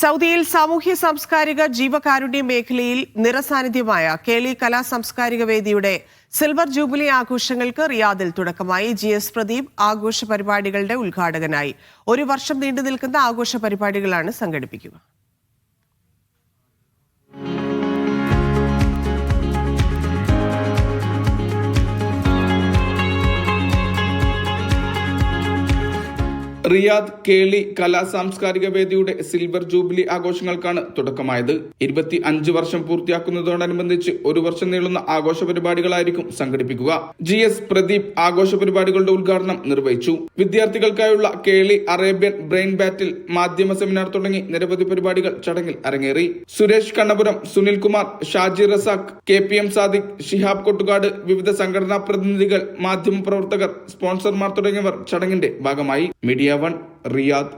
സൗദിയിൽ സാമൂഹ്യ സാംസ്കാരിക ജീവകാരുണ്യ മേഖലയിൽ നിറസാന്നിധ്യമായ കേളി കലാ സാംസ്കാരിക വേദിയുടെ സിൽവർ ജൂബിലി ആഘോഷങ്ങൾക്ക് റിയാദിൽ തുടക്കമായി ജി എസ് പ്രദീപ് ആഘോഷ പരിപാടികളുടെ ഉദ്ഘാടകനായി. ഒരു വർഷം നീണ്ടു നിൽക്കുന്ന ആഘോഷ പരിപാടികളാണ് സംഘടിപ്പിക്കുക. റിയാദ് കേളി കലാ സാംസ്കാരിക വേദിയുടെ സിൽവർ ജൂബിലി ആഘോഷങ്ങൾക്കാണ് തുടക്കമായത്. ഇരുപത്തി അഞ്ച് വർഷം പൂർത്തിയാക്കുന്നതോടനുബന്ധിച്ച് ഒരു വർഷം നീളുന്ന ആഘോഷ പരിപാടികളായിരിക്കും സംഘടിപ്പിക്കുക. ജി എസ് പ്രദീപ് ആഘോഷ പരിപാടികളുടെ ഉദ്ഘാടനം നിർവഹിച്ചു. വിദ്യാർത്ഥികൾക്കായുള്ള കേളി അറേബ്യൻ ബ്രെയിൻ ബാറ്റിൽ മാധ്യമ സെമിനാർ തുടങ്ങി നിരവധി പരിപാടികൾ ചടങ്ങിൽ അരങ്ങേറി. Suresh Kannapuram Sunil Kumar Shaji Razak K P M Sadiq Shihab Kottukad വിവിധ സംഘടനാ പ്രതിനിധികൾ മാധ്യമ പ്രവർത്തകർ സ്പോൺസർമാർ തുടങ്ങിയവർ ചടങ്ങിന്റെ ഭാഗമായി. Media one Riyadh